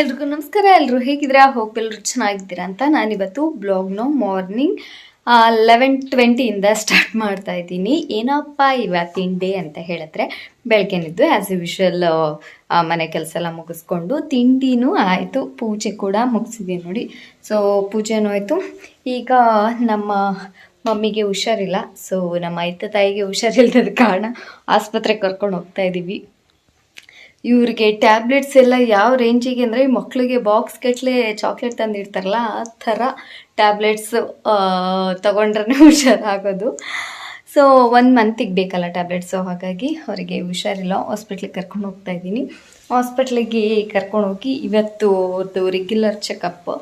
ಎಲ್ರಿಗೂ ನಮಸ್ಕಾರ. ಎಲ್ಲರೂ ಹೇಗಿದ್ದೀರಾ? ಹೋಪ್ ಎಲ್ಲರೂ ಚೆನ್ನಾಗಿದ್ದೀರಾ ಅಂತ ನಾನಿವತ್ತು ಬ್ಲಾಗ್ನ ಮಾರ್ನಿಂಗ್ ಲೆವೆನ್ ಟ್ವೆಂಟಿಯಿಂದ ಸ್ಟಾರ್ಟ್ ಮಾಡ್ತಾ ಇದ್ದೀನಿ. ಏನಪ್ಪ ಇವತ್ತಿನ ಡೇ ಅಂತ ಹೇಳಿದ್ರೆ ಬೆಳಗ್ಗೆನಿದ್ದು ಆ್ಯಸ್ ಯೂಶುವಲ್ ಮನೆ ಕೆಲಸ ಎಲ್ಲ ಮುಗಿಸ್ಕೊಂಡು ತಿಂಡಿನೂ ಆಯಿತು. ಪೂಜೆ ಕೂಡ ಮುಗಿಸಿದ್ದೀನಿ ನೋಡಿ. ಸೊ ಪೂಜೆನೂ ಆಯಿತು. ಈಗ ನಮ್ಮ ಮಮ್ಮಿಗೆ ಹುಷಾರಿಲ್ಲ. ಸೊ ನಮ್ಮ ಅಯ್ತ ತಾಯಿಗೆ ಹುಷಾರಿಲ್ಲದ ಕಾರಣ ಆಸ್ಪತ್ರೆಗೆ ಕರ್ಕೊಂಡು ಹೋಗ್ತಾ ಇದ್ದೀವಿ ಇವ್ರಿಗೆ ಟ್ಯಾಬ್ಲೆಟ್ಸ್ ಎಲ್ಲ ಯಾವ ರೇಂಜಿಗೆ ಅಂದರೆ ಮಕ್ಕಳಿಗೆ ಬಾಕ್ಸ್ ಕಟ್ಟಲೆ ಚಾಕ್ಲೇಟ್ ತಂದಿರ್ತಾರಲ್ಲ ಆ ಥರ ಟ್ಯಾಬ್ಲೆಟ್ಸ್ ತಗೊಂಡ್ರೆ ಹುಷಾರಾಗೋದು. ಸೊ ಒಂದು ಮಂತಿಗೆ ಬೇಕಲ್ಲ ಟ್ಯಾಬ್ಲೆಟ್ಸು ಹಾಗಾಗಿ ಅವರಿಗೆ ಹುಷಾರಿಲ್ಲ. ಹಾಸ್ಪಿಟ್ಲಿಗೆ ಕರ್ಕೊಂಡು ಹೋಗ್ತಾ ಇದ್ದೀನಿ. ಹಾಸ್ಪಿಟ್ಲಿಗೆ ಕರ್ಕೊಂಡು ಹೋಗಿ ಇವತ್ತು ಅವ್ರದ್ದು ರೆಗ್ಯುಲರ್ ಚೆಕಪ್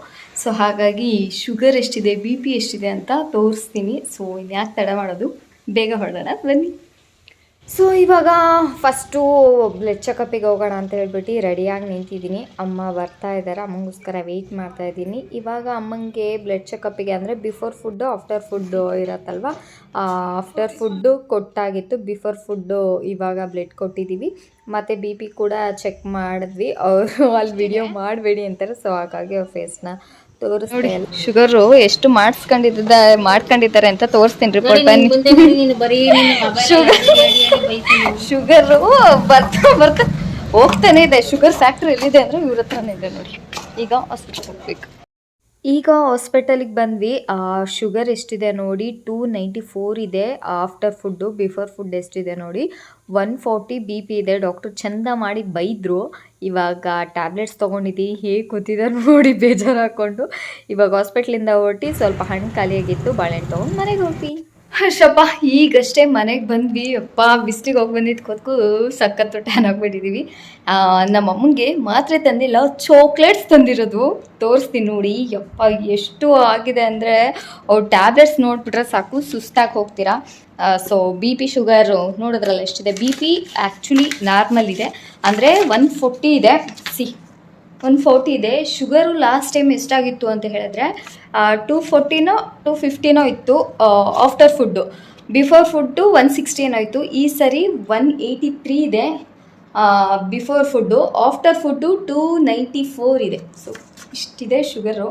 ಸೊ ಹಾಗಾಗಿ ಶುಗರ್ ಎಷ್ಟಿದೆ ಬಿ ಪಿ ಎಷ್ಟಿದೆ ಅಂತ ತೋರಿಸ್ತೀನಿ. ಸೊ ಇನ್ಯಾಕೆ ತಡ ಮಾಡೋದು? ಬೇಗ ಹೊರಡೋಣ, ಬನ್ನಿ. ಸೊ ಇವಾಗ ಫಸ್ಟು ಬ್ಲಡ್ ಚೆಕಪ್ಪಿಗೆ ಹೋಗೋಣ ಅಂತ ಹೇಳ್ಬಿಟ್ಟು ರೆಡಿಯಾಗಿ ನಿಂತಿದ್ದೀನಿ. ಅಮ್ಮ ಬರ್ತಾ ಇದ್ದಾರೆ. ಅಮ್ಮಂಗೋಸ್ಕರ ವೆಯ್ಟ್ ಮಾಡ್ತಾ ಇದ್ದೀನಿ. ಇವಾಗ ಅಮ್ಮಂಗೆ ಬ್ಲಡ್ ಚೆಕಪ್ಪಿಗೆ ಅಂದರೆ ಬಿಫೋರ್ ಫುಡ್ಡು ಆಫ್ಟರ್ ಫುಡ್ಡು ಇರತ್ತಲ್ವ? ಆಫ್ಟರ್ ಫುಡ್ಡು ಕೊಟ್ಟಾಗಿತ್ತು. ಬಿಫೋರ್ ಫುಡ್ಡು ಇವಾಗ ಬ್ಲಡ್ ಕೊಟ್ಟಿದ್ದೀವಿ. ಮತ್ತು ಬಿ ಪಿ ಕೂಡ ಚೆಕ್ ಮಾಡಿದ್ವಿ. ಅವರು ಅಲ್ಲಿ ವಿಡಿಯೋ ಮಾಡಬೇಡಿ ಅಂತಾರೆ. ಸೊ ಹಾಗಾಗಿ ಅವ್ರ ಫೇಸ್ನ ತೋರಿಸ್ತೀನಿ. ಶುಗರ್ ಎಷ್ಟು ಮಾಡಿಸ್ಕೊಂಡಿದ್ದ ಮಾಡ್ಕೊಂಡಿದ್ದಾರೆ ಅಂತ ತೋರಿಸ್ತೀನಿ ರಿಪೋರ್ಟ್ ಬನ್ನಿ. ಶುಗರು ಬರ್ತಾ ಬರ್ತಾ ಹೋಗ್ತಾನೆ ಇದೆ. ಶುಗರ್ ಫ್ಯಾಕ್ಟ್ರಿ ಎಲ್ಲಿದೆ ಅಂದ್ರೆ ಇವ್ರ ಹತ್ರನೇ ಇದೆ ನೋಡಿ. ಈಗ ಹಾಸ್ಪಿಟಲ್ ಹೋಗ್ಬೇಕು. ಈಗ ಹಾಸ್ಪಿಟಲಿಗೆ ಬಂದ್ವಿ. ಶುಗರ್ ಎಷ್ಟಿದೆ ನೋಡಿ ಟೂ ನೈಂಟಿ ಫೋರ್ ಇದೆ. ಆಫ್ಟರ್ ಫುಡ್ಡು ಬಿಫೋರ್ ಫುಡ್ ಎಷ್ಟಿದೆ ನೋಡಿ ಒನ್ ಫಾರ್ಟಿ ಬಿ ಪಿ ಇದೆ. ಡಾಕ್ಟ್ರು ಚಂದ ಮಾಡಿ ಬೈದರು. ಇವಾಗ ಟ್ಯಾಬ್ಲೆಟ್ಸ್ ತೊಗೊಂಡಿದ್ದೀವಿ ಹೇಗೆ ಕೂತಿದ್ದಾರೆ ನೋಡಿ ಬೇಜಾರು ಹಾಕ್ಕೊಂಡು ಇವಾಗ ಹಾಸ್ಪಿಟ್ಲಿಂದ ಹೊರಟಿ ಸ್ವಲ್ಪ ಹಣ್ಣು ಖಾಲಿಯಾಗಿತ್ತು. ಬಾಳೆಹಣ್ಣು ತೊಗೊಂಡು ಮನೆಗೆ ಹೋಗ್ವಿ. ಹರ್ಷಪ್ಪ ಈಗಷ್ಟೇ ಮನೆಗೆ ಬಂದ್ವಿ. ಅಪ್ಪ ಬಿಸ್ಲಿಗೆ ಹೋಗಿ ಬಂದಿದ್ದು ಕೊತ್ಕು ಸಖತ್ತು ಟ್ಯಾನ್ ಆಗಿಬಿಟ್ಟಿದ್ದೀವಿ ನಮ್ಮ ಅಮ್ಮಂಗೆ ಮಾತ್ರೆ ತಂದಿಲ್ಲ ಚಾಕ್ಲೇಟ್ಸ್ ತಂದಿರೋದು. ತೋರಿಸ್ತೀನಿ ನೋಡಿ, ಯಪ್ಪ, ಎಷ್ಟು ಆಗಿದೆ ಅಂದರೆ, ಅವ್ರು ಟ್ಯಾಬ್ಲೆಟ್ಸ್ ನೋಡಿಬಿಟ್ರೆ ಸಾಕು, ಸುಸ್ತಾಗಿ ಹೋಗ್ತೀರಾ. ಸೊ ಬಿ ಪಿ ಶುಗರು ನೋಡಿದ್ರಲ್ಲ ಎಷ್ಟಿದೆ? ಬಿ ಪಿ ಆ್ಯಕ್ಚುಲಿ ನಾರ್ಮಲ್ ಇದೆ. ಅಂದರೆ ಒನ್ ಫೋರ್ಟಿ ಇದೆ. ಸಿ ಒನ್ ಫೋರ್ಟಿ ಇದೆ. ಶುಗರು ಲಾಸ್ಟ್ ಟೈಮ್ ಎಷ್ಟಾಗಿತ್ತು ಅಂತ ಹೇಳಿದ್ರೆ ಟೂ ಫೋರ್ಟಿನೋ, ಟೂ ಫಿಫ್ಟಿನೋ ಇತ್ತು after food. Before food one sixteen ಆಯಿತು ಈ ಸರಿ ಒನ್ ಏಯ್ಟಿ ತ್ರೀ ಇದೆ before food. After food two ninety four ಇದೆ. ಸೊ ಇಷ್ಟಿದೆ ಶುಗರು.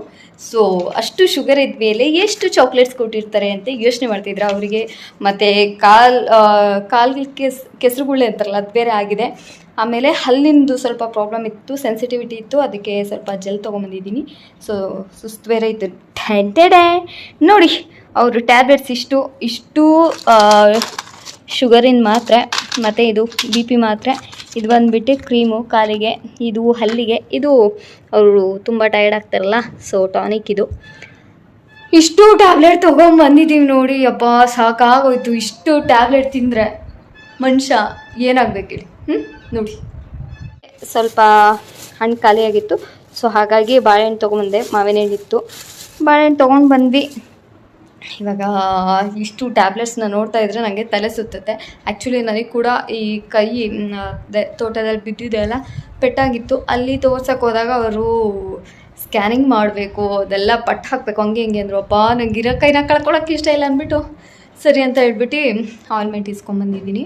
ಸೊ ಅಷ್ಟು ಶುಗರ್ ಇದ್ಮೇಲೆ ಎಷ್ಟು ಚಾಕ್ಲೇಟ್ಸ್ ಕೊಟ್ಟಿರ್ತಾರೆ ಅಂತ ಯೋಚನೆ ಮಾಡ್ತಿದ್ರು ಅವರಿಗೆ. ಮತ್ತು ಕಾಲ್ ಕಾಲ್ಗೆ ಕೆಸ್ ಕೆಸರುಗುಳ್ಳೆ ಅಂತಾರಲ್ಲ, ಅದು ಬೇರೆ ಆಗಿದೆ. ಆಮೇಲೆ ಹಲ್ಲಿಂದು ಸ್ವಲ್ಪ ಪ್ರಾಬ್ಲಮ್ ಇತ್ತು ಸೆನ್ಸಿಟಿವಿಟಿ ಇತ್ತು. ಅದಕ್ಕೆ ಸ್ವಲ್ಪ ಜೆಲ್ ತೊಗೊಂಬಂದಿದ್ದೀನಿ. ಸೊ ಸುಸ್ತು ಬೇರೆ ಇತ್ತು. ಟೆಂಟೆಡೆ ನೋಡಿ, ಅವರು ಟ್ಯಾಬ್ಲೆಟ್ಸ್ ಇಷ್ಟು ಇಷ್ಟು ಶುಗರಿನ ಮಾತ್ರೆ, ಮತ್ತು ಇದು ಬಿ ಪಿ ಮಾತ್ರೆ. ಇದು ಬಂದ್ಬಿಟ್ಟು ಕ್ರೀಮು, ಕಾಲಿಗೆ, ಇದು ಹಲ್ಲಿಗೆ, ಇದು ಅವರು ತುಂಬ ಟೈರ್ಡ್ ಆಗ್ತಾರಲ್ಲ ಸೊ ಟಾನಿಕ್ ಇದು. ಇಷ್ಟು ಟ್ಯಾಬ್ಲೆಟ್ ತೊಗೊಂಬಂದಿದ್ದೀವಿ ನೋಡಿ ಅಪ್ಪ ಸಾಕಾಗೋಯ್ತು. ಇಷ್ಟು ಟ್ಯಾಬ್ಲೆಟ್ ತಿಂದರೆ ಮನುಷ್ಯ ಏನಾಗ್ಬೇಕು ಹೇಳಿ? ಹ್ಞೂ ನೋಡಿ. ಸ್ವಲ್ಪ ಹಣ್ಣು ಖಾಲಿಯಾಗಿತ್ತು ಸೊ ಹಾಗಾಗಿ ಬಾಳೆಹಣ್ಣು ತೊಗೊಂಬಂದೆ ಮಾವಿನ ಹಣ್ಣಿತ್ತು. ಬಾಳೆಹಣ್ಣು ತೊಗೊಂಡು ಬಂದ್ವಿ. ಇವಾಗ, ಇಷ್ಟು ಟ್ಯಾಬ್ಲೆಟ್ಸ್ನ ನೋಡ್ತಾ ಇದ್ರೆ ನನಗೆ ತಲೆ ಸುತ್ತುತ್ತೆ. ಆ್ಯಕ್ಚುಲಿ ನನಗೆ ಕೂಡ ಈ ಕೈ ತೋಟದಲ್ಲಿ ಬಿದ್ದಿದೆ ಅಲ್ಲ, ಪೆಟ್ಟಾಗಿತ್ತು. ಅಲ್ಲಿ ತೋರ್ಸಕ್ಕೆ ಹೋದಾಗ ಅವರು ಸ್ಕ್ಯಾನಿಂಗ್ ಮಾಡಬೇಕು, ಅದೆಲ್ಲ ಪಟ್ಟು ಹಾಕಬೇಕು, ಹಂಗೆ ಹಿಂಗೆ ಅಂದರು. ಅಪ್ಪ ಇರೋ ಕೈನ ಕಳ್ಕೊಳಕ್ಕೆ ಇಷ್ಟ ಇಲ್ಲ ಅಂದ್ಬಿಟ್ಟು. ಸರಿ ಅಂತ ಹೇಳ್ಬಿಟ್ಟು ಆಲ್ಮೆಂಟ್ ಇಸ್ಕೊಂಬಂದಿದ್ದೀನಿ.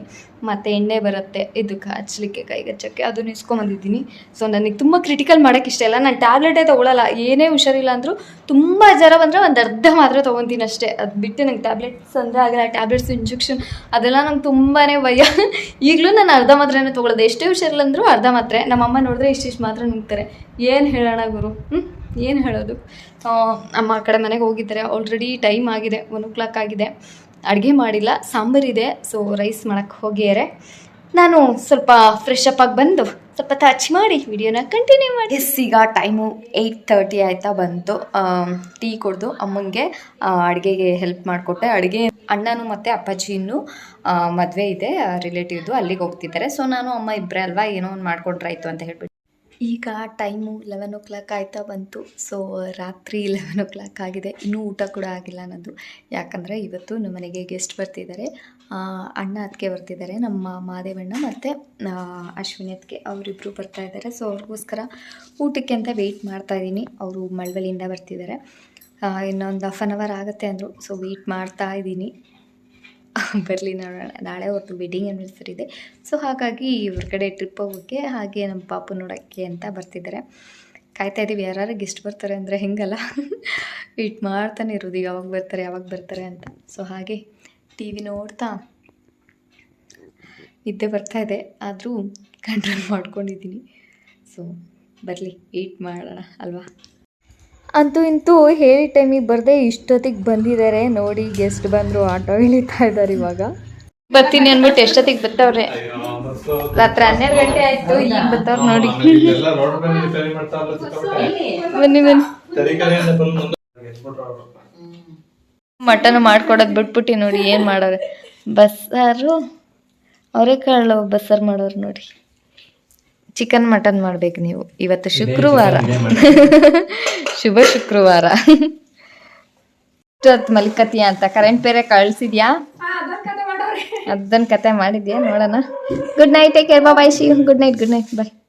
ಮತ್ತು ಎಣ್ಣೆ ಬರುತ್ತೆ. ಇದಕ್ಕೆ ಹಚ್ಚಲಿಕ್ಕೆ ಕೈಗೆ ಹಚ್ಚೋಕ್ಕೆ ಅದನ್ನು ಇಸ್ಕೊಂಬಂದಿದ್ದೀನಿ. ಸೊ ನನಗೆ ತುಂಬ ಕ್ರಿಟಿಕಲ್ ಮಾಡೋಕ್ಕೆ ಇಷ್ಟ ಇಲ್ಲ. ನಾನು ಟ್ಯಾಬ್ಲೆಟೇ ತೊಗೊಳಲ್ಲ. ಏನೇ ಹುಷಾರಿಲ್ಲ ಅಂದರೂ ತುಂಬ ಜ್ವರ ಬಂದರೆ ಒಂದು ಅರ್ಧ ಮಾತ್ರ ತೊಗೊತೀನಿ ಅಷ್ಟೇ. ಅದು ಬಿಟ್ಟು ನಂಗೆ ಟ್ಯಾಬ್ಲೆಟ್ಸ್ ಅಂದರೆ ಆಗಲ್ಲ. ಟ್ಯಾಬ್ಲೆಟ್ಸ್ ಇಂಜೆಕ್ಷನ್ ಅದೆಲ್ಲ ನಂಗೆ ತುಂಬಾ ಭಯ. ಈಗಲೂ ನಾನು ಅರ್ಧ ಮಾತ್ರನೇ ತೊಗೊಳ್ಳೋದು ಎಷ್ಟೇ ಹುಷಾರಿಲ್ಲ ಅಂದರೂ ಅರ್ಧ ಮಾತ್ರೆ. ನಮ್ಮಮ್ಮ ನೋಡಿದ್ರೆ ಇಷ್ಟಿಷ್ಟು ಮಾತ್ರ ನುಗ್ತಾರೆ. ಏನು ಹೇಳೋಣ ಗುರು? ಏನು ಹೇಳೋದು? ಅಮ್ಮ ಕಡೆ ಮನೆಗೆ ಹೋಗಿದ್ದಾರೆ. ಆಲ್ರೆಡಿ ಟೈಮ್ ಆಗಿದೆ. ಒನ್ ಓ ಕ್ಲಾಕ್ ಆಗಿದೆ. ಅಡುಗೆ ಮಾಡಿಲ್ಲ ಸಾಂಬಾರಿದೆ ಸೊ ರೈಸ್ ಮಾಡೋಕ್ಕೆ ಹೋಗಿಯಾರೆ ನಾನು ಸ್ವಲ್ಪ ಫ್ರೆಶ್ ಅಪ್ ಆಗಿ ಬಂದು ಸ್ವಲ್ಪ ಟಚ್ ಮಾಡಿ ವಿಡಿಯೋನ ಕಂಟಿನ್ಯೂ ಮಾಡಿ. ಎಸ್ ಈಗ ಟೈಮು ಏಯ್ಟ್ ತರ್ಟಿ ಆಯಿತಾ ಬಂತು. ಟೀ ಕುಡ್ದು ಅಮ್ಮಂಗೆ ಅಡುಗೆಗೆ ಹೆಲ್ಪ್ ಮಾಡಿಕೊಟ್ಟೆ. ಅಡುಗೆ ಅಣ್ಣನೂ ಮತ್ತು ಅಪ್ಪಾಜಿನೂ ಮದುವೆ ಇದೆ ರಿಲೇಟಿವ್ದು ಅಲ್ಲಿಗೆ ಹೋಗ್ತಿದ್ದಾರೆ. ಸೊ ನಾನು ಅಮ್ಮ ಇಬ್ಬರೇ ಅಲ್ವಾ, ಏನೋ ಒಂದು ಮಾಡ್ಕೊಂಡ್ರಾಯ್ತು ಅಂತ ಹೇಳ್ಬಿಟ್ಟು. ಈಗ ಟೈಮು ಲೆವೆನ್ ಓ ಕ್ಲಾಕ್ ಆಯ್ತಾ ಬಂತು. ಸೊ ರಾತ್ರಿ ಲೆವೆನ್ ಓ ಕ್ಲಾಕ್ ಆಗಿದೆ. ಇನ್ನೂ ಊಟ ಕೂಡ ಆಗಿಲ್ಲ ನನ್ನದು ಯಾಕಂದರೆ ಇವತ್ತು ನಮ್ಮ ಮನೆಗೆ ಗೆಸ್ಟ್ ಬರ್ತಿದ್ದಾರೆ. ಅಣ್ಣ ಅದಕ್ಕೆ ಬರ್ತಿದ್ದಾರೆ. ನಮ್ಮ ಮಾದೇವಣ್ಣ ಮತ್ತು ಅಶ್ವಿನಿ ಅದಕ್ಕೆ ಅವರಿಬ್ಬರು ಬರ್ತಾ ಇದ್ದಾರೆ. ಸೊ ಅವ್ರಿಗೋಸ್ಕರ ಊಟಕ್ಕೆ ಅಂತ ವೆಯ್ಟ್ ಮಾಡ್ತಾ ಇದ್ದೀನಿ. ಅವರು ಮಳವಳ್ಳಿಯಿಂದ ಬರ್ತಿದ್ದಾರೆ. ಇನ್ನೊಂದು ಹಾಫ್ ಆನ್ ಅವರ್ ಆಗುತ್ತೆ ಅಂದರು. ಸೊ ವೆಯ್ಟ್ ಮಾಡ್ತಾ ಇದ್ದೀನಿ. ಬರಲಿ ನೋಡೋಣ ನಾಳೆ ಅವ್ರದ್ದು ವೆಡ್ಡಿಂಗ್ ಆ್ಯನಿವರ್ಸರಿ ಇದೆ. ಸೊ ಹಾಗಾಗಿ ಹೊರಗಡೆ ಟ್ರಿಪ್ ಹೋಗೋಕ್ಕೆ ಹಾಗೆ ನಮ್ಮ ಪಾಪು ನೋಡೋಕ್ಕೆ ಅಂತ ಬರ್ತಿದ್ದಾರೆ ಕಾಯ್ತಾ ಇದ್ದೀವಿ ಯಾರು ಗೆಸ್ಟ್ ಬರ್ತಾರೆ ಅಂದರೆ ಹೆಂಗಲ್ಲ? ವೇಟ್ ಮಾಡ್ತಾನೆ ಇರೋದು, ಯಾವಾಗ ಬರ್ತಾರೆ ಯಾವಾಗ ಬರ್ತಾರೆ ಅಂತ. ಸೊ ಹಾಗೆ ಟಿ ವಿ ನೋಡ್ತಾ ನಿದ್ದೆ ಬರ್ತಾ ಇದೆ. ಆದರೂ ಕಂಟ್ರೋಲ್ ಮಾಡ್ಕೊಂಡಿದ್ದೀನಿ. ಸೊ ಬರಲಿ ವೇಟ್ ಮಾಡೋಣ, ಅಲ್ವಾ? ಅಂತೂ ಇಂತೂ ಹೇಳಿ ಟೈಮಿಗೆ ಬರದೆ ಇಷ್ಟೊತ್ತಿಗೆ ಬಂದಿದ್ದಾರೆ. ನೋಡಿ ಗೆಸ್ಟ್ ಬಂದರು ಆಟೋ ಇಳಿತಾ ಇದ್ದಾರೆ ಇವಾಗ. ಬರ್ತೀನಿ ಅಂದ್ಬಿಟ್ಟು ಎಷ್ಟೊತ್ತಿಗೆ ಬರ್ತಾವ್ರೆ? ರಾತ್ರಿ ಹನ್ನೆರಡು ಗಂಟೆ ಆಯ್ತು ಈಗ ಬರ್ತಾವ್ರೆ ನೋಡಿ. ಬನ್ನಿ ಬನ್ನಿ. ಮಟನ್ ಮಾಡ್ಕೊಡೋದು ಬಿಟ್ಬಿಟ್ಟು ನೋಡಿ ಏನು ಮಾಡೋರೆ. ಬಸ್ಸಾರು ಅವರೇ ಕಾಳು ಬಸ್ಸಾರು ಮಾಡೋರು ನೋಡಿ. ಚಿಕನ್ ಮಟನ್ ಮಾಡ್ಬೇಕು ನೀವು. ಇವತ್ತು ಶುಕ್ರವಾರ. ಶುಭ ಶುಕ್ರವಾರ. ಇಷ್ಟೊತ್ತು ಮಲ್ಕತಿಯ ಅಂತ. ಕರೆಂಟ್ ಬೇರೆ ಕಳ್ಸಿದ್ಯಾ? ಅದನ್ನ ಕತೆ ಮಾಡಿದ್ಯಾ? ನೋಡೋಣ. Good night take care bye she good night good night bye